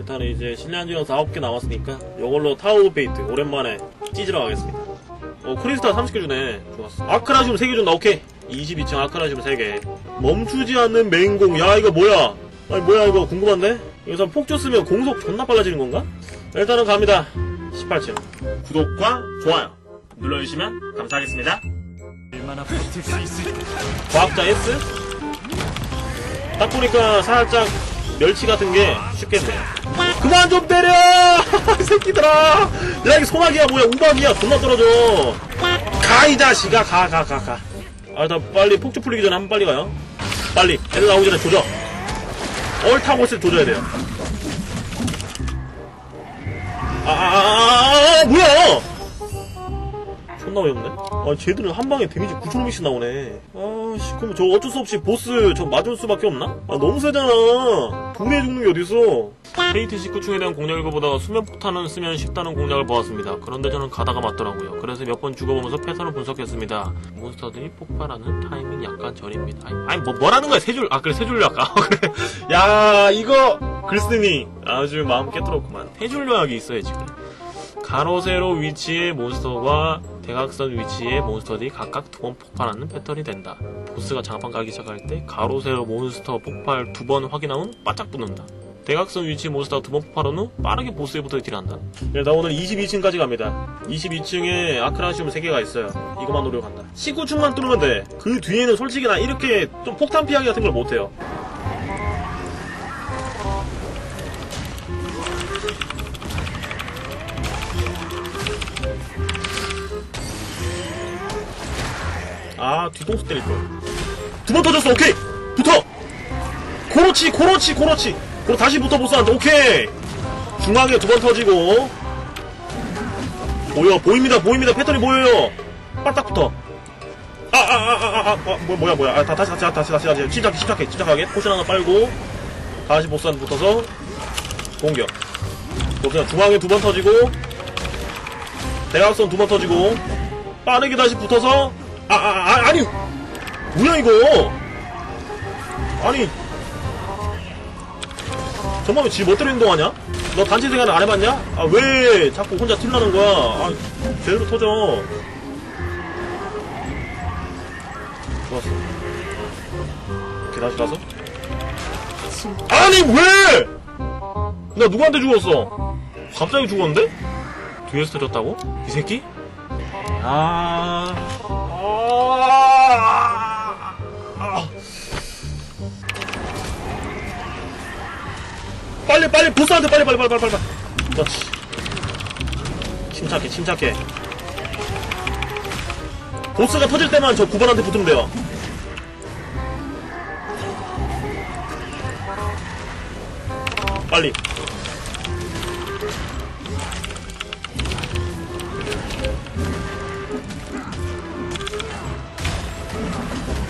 일단은 이제 신뢰한지가 4개 남았으니까 이걸로 타워 베이트 오랜만에 찢으러 가겠습니다. 어, 크리스탈 30개 주네. 좋았어. 아크라슘 3개 준다. 오케이. 22층 아크라슘 3개. 멈추지 않는 맹공. 야, 이거 뭐야? 아니, 뭐야, 이거 궁금한데? 여기서 폭주 쓰면 공속 존나 빨라지는 건가? 일단은 갑니다. 18층. 구독과 좋아요 눌러주시면 감사하겠습니다. 얼마나 버틸 수 있을까? 과학자 S? 딱 보니까 살짝 멸치 같은 게 쉽겠네요. 그만 좀 때려! 이 새끼들아! 야, 이게 소나기야, 뭐야, 우박이야, 존나 떨어져! 가, 이 자식아! 가, 가, 가, 가. 아, 나 빨리 폭주 풀리기 전에 한 번 빨리 가요. 빨리. 애들 나오기 전에 조져. 얼타고 있을 때 조져야 돼요. 아, 아, 아, 아, 아, 뭐야! 존나 어이없네. 아, 쟤들은 한 방에 데미지 9,000원씩 나오네. 아, 씨, 그럼 저 어쩔 수 없이 보스 저 맞을 수밖에 없나? 아, 너무 세잖아. 분해 죽는 게 어딨어. 페이트 19층에 대한 공략을 보다가 수면 폭탄은 쓰면 쉽다는 공략을 보았습니다. 그런데 저는 가다가 맞더라고요. 그래서 몇 번 죽어보면서 패턴을 분석했습니다. 몬스터들이 폭발하는 타이밍 약간 저립니다. 아니, 아니, 뭐, 뭐라는 거야? 세 줄, 아, 그래, 세 줄로 할까? 그래. 야, 이거, 글쓰니. 아주 마음 깨뜨렸구만. 세줄 요약이 있어야지, 그래. 가로 세로 위치의 몬스터와 대각선 위치의 몬스터들이 각각 두 번 폭발하는 패턴이 된다. 보스가 장판 깔기 시작할 때 가로 세로 몬스터 폭발 두 번 확인한 후 바짝 붙는다. 대각선 위치 몬스터가 두 번 폭발한 후 빠르게 보스에 붙어 딜한다. 네, 나 오늘 22층까지 갑니다. 22층에 아크라시움 3개가 있어요. 이것만 노려 간다. 19층만 뚫으면 돼. 그 뒤에는 솔직히 나 이렇게 좀 폭탄 피하기 같은 걸 못해요. 아 뒤통수 때릴 걸. 두번 터졌어. 오케이. 붙어. 그렇지, 그렇지, 그렇지. 그리고 다시 붙어 보스한테. 오케이. 중앙에 두 번 터지고. 보여, 보입니다, 보입니다. 패턴이 보여요. 빨딱 붙어. 아, 아, 아, 아, 아, 아, 뭐, 뭐야, 뭐야. 아, 다, 다시, 다시, 다시, 다시, 다시. 침착해, 침착해, 침착하게. 포션 하나 빨고. 다시 보스한테 붙어서. 공격. 보스가 중앙에 두 번 터지고. 대각선 두 번 터지고. 빠르게 다시 붙어서. 아, 아, 아, 아니! 뭐야, 이거! 아니. 정말 왜지 멋대로 행동하냐? 너 단체 생활을 안 해봤냐? 아, 왜 자꾸 혼자 틸나는 거야? 아, 제대로 터져. 좋았어. 이렇게 다시 가서. 아니, 왜! 나 누구한테 죽었어? 갑자기 죽었는데? 뒤에서 터졌다고? 이 새끼? 아, 아, 빨리 빨리 보스한테 빨리 빨리 빨리 빨리 빨리. 그렇지. 침착해 침착해. 보스가 터질 때만 저 9번한테 붙으면 돼요. 빨리.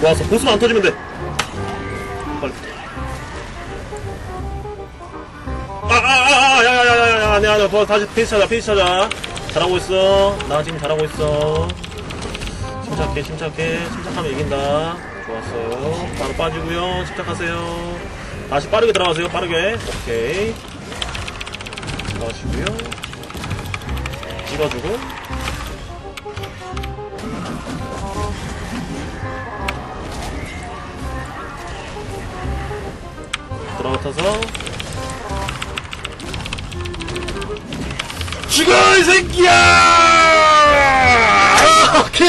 좋았어. 보스만 안 터지면 돼. 아니야, 아니야. 더, 다시 페이스 찾아, 페이스 찾아. 잘하고 있어. 나 지금 잘하고 있어. 침착해, 침착해. 침착하면 이긴다. 좋았어요. 바로 빠지고요. 침착하세요. 다시 빠르게 들어가세요, 빠르게. 오케이. 들어가시고요. 찍어주고. 들어가서 죽어 이 새끼야! 오케이.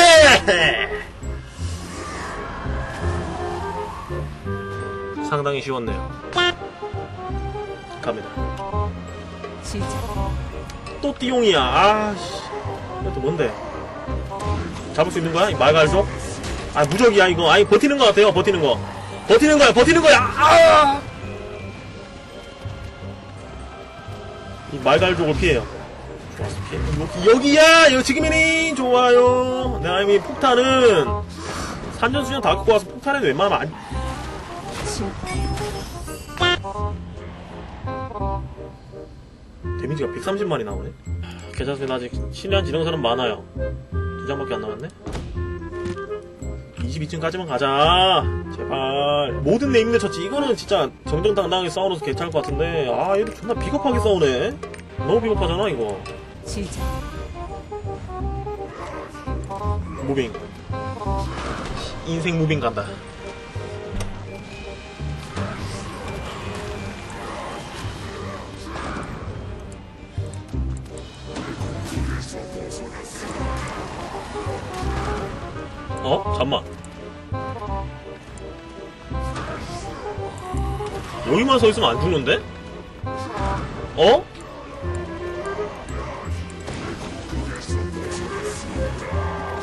상당히 쉬웠네요. 갑니다. 시작. 또 띠용이야. 아 씨. 이것도 뭔데? 잡을 수 있는 거야? 이 말갈족? 아 무적이야 이거. 아니 버티는 거 같아요. 버티는 거. 버티는 거야. 버티는 거야. 아! 말갈족을 피해요. 좋았어. 피해. 여기, 여기야. 여기 지금이니 좋아요. 내가 이미 폭탄은 산전수전 다 갖고 와서 폭탄에는 웬만하면 안. 데미지가 130만이 나오네. 괜찮습니다. 아직 신뢰한 지능사는 많아요. 두 장밖에 안 남았네. 22층까지만 가자. 제발. 모든 네임드 처치. 이거는 진짜 정정당당하게 싸워줘서 괜찮을 것 같은데. 아, 얘도 존나 비겁하게 싸우네. 너무 비겁하잖아, 이거. 시작. 무빙. 인생 무빙 간다. 여기만 서 있으면 안 죽는데? 어?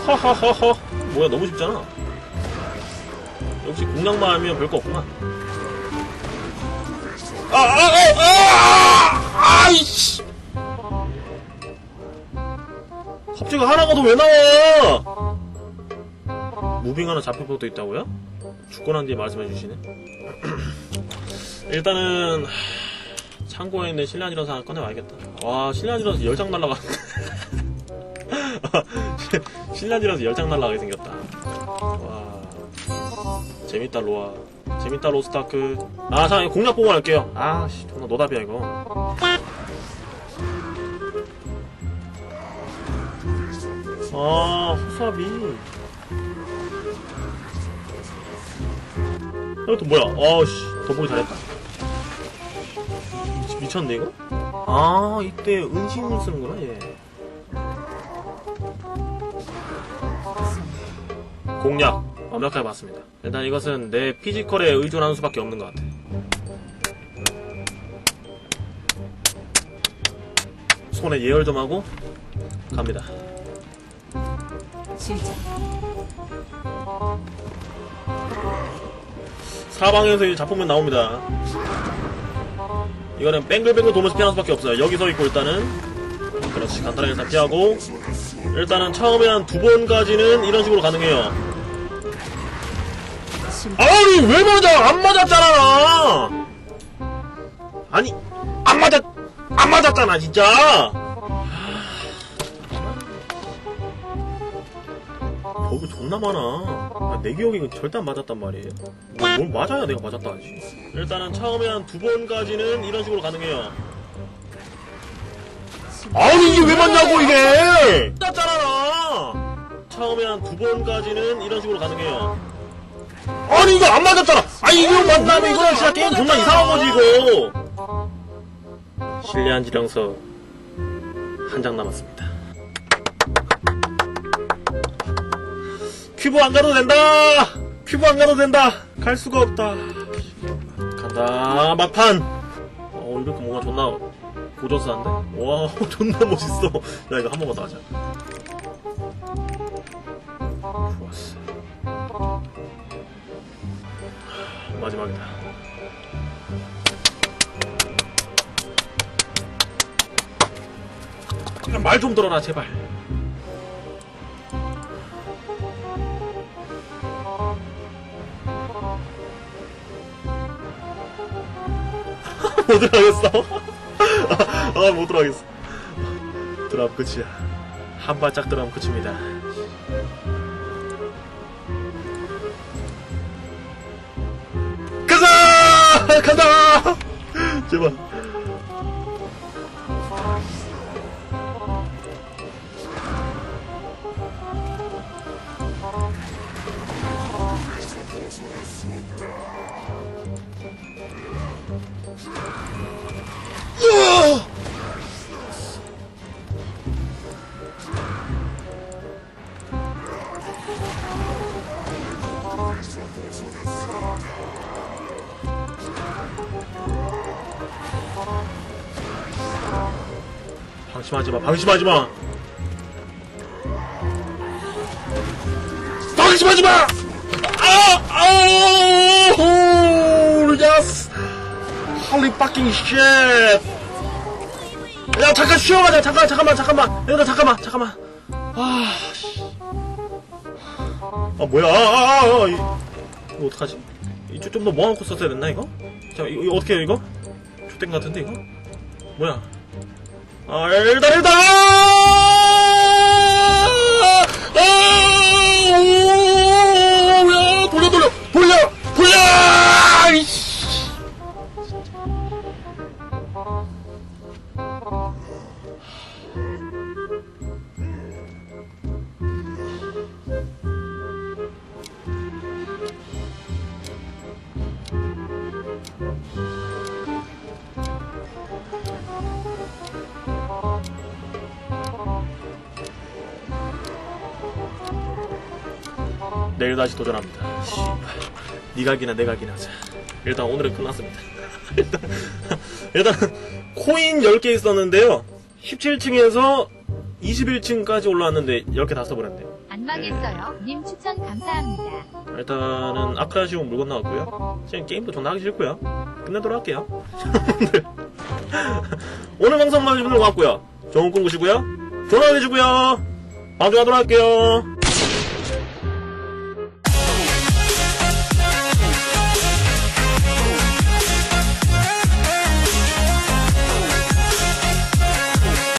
하하하하. 뭐야, 너무 쉽잖아. 역시 공략만 하면 별거 없구만. 아, 아, 아, 아! 아이씨! 갑자기 하나가 더 왜 나와? 무빙 하나 잡힐 것도 있다고요? 죽고 난 뒤에 말씀해 주시네. 일단은, 하, 창고에 있는 실내안이라서 하나 꺼내와야겠다. 와, 실내안이라서 열장 날라가는데. 신란이라서 열장 날라가게 생겼다. 와. 재밌다, 로아. 재밌다, 로스타크. 아, 잠깐, 공략 보고 갈게요. 아, 씨, 존나 노답이야, 이거. 아, 호사비. 이것도 뭐야? 아, 씨, 더 보기 잘했다. 미- 미쳤네, 이거? 아, 이때 은신을 쓰는구나, 얘. 공략 완벽하게 봤습니다. 일단 이것은 내 피지컬에 의존하는 수밖에 없는 것 같아. 손에 예열 좀 하고 갑니다. 시작. 사방에서 이제 잡으면 나옵니다. 이거는 뱅글뱅글 돌면서 피하는 수밖에 없어요. 여기 서 있고 일단은 그렇지 간단하게 다 피하고 일단은 처음에 한 두 번까지는 이런 식으로 가능해요. 아니 왜 맞아? 안 맞았잖아. 아니 안 맞았 안 맞았잖아 진짜. 버그 존나 많아. 아, 내 기억에 절대 안 맞았단 말이에요. 뭐, 뭘 맞아야 내가 맞았다 하지. 일단은 처음에 한 두 번까지는 이런 식으로 가능해요. 아니 이게 왜 맞냐고 이게! 맞았잖아. 처음에 한 두 번까지는 이런 식으로 가능해요. 아니 이거 안 맞았잖아. 아니 이거 만나면 이거 진짜 게임 존나 이상한 거지 이거. 실내한 지령서 한 장 남았습니다. 큐브 안 가도 된다. 큐브 안 가도 된다. 갈 수가 없다. 간다 막판. 어 이렇게 뭔가 존나 고저스한데? 와 존나 멋있어. 야 이거 한 번만 더 하자. 좋았어. 마지막이다. 말 좀 들어라 제발. 못 들어가겠어. 아, 못 들어가겠어. 드랍 끝이야. 한 발짝 들어가면 끝입니다. 가자! 간다! 제발. 방심하지 마, 방심하지 마! 방심하지 마! 아! 아! Holy shit! 야, 잠깐 쉬어가자, 잠깐, 잠깐만, 잠깐만. 얘들아, 잠깐만, 잠깐만. 아, 씨. 아, 뭐야, 아, 아, 아, 이, 이거 어떡하지? 이쪽 좀 더 모아놓고 썼어야 됐나, 이거? 자, 이거, 이거 어떻게 해요, 이거? 것 같은데, 이거? 뭐야? 아, 일단, 일단! 아, 오, 돌려! 돌려! 이씨! 내일 다시 도전합니다. 씨발. 니가 기나 내가 기나 하자. 일단 오늘은 끝났습니다. 일단, 일단 코인 10개 있었는데요. 17층에서 21층까지 올라왔는데 10개 다 써버렸네요. 안 망했어요. 님 추천 감사합니다. 일단은 아크아시움 물건 나왔고요. 지금 게임도 존나 하기 싫고요. 끝내도록 할게요. 여러분들. 오늘 방송 봐주신 분들 고맙고요. 좋은 꿈 꾸시고요. 되시고요. 방송하도록 할게요.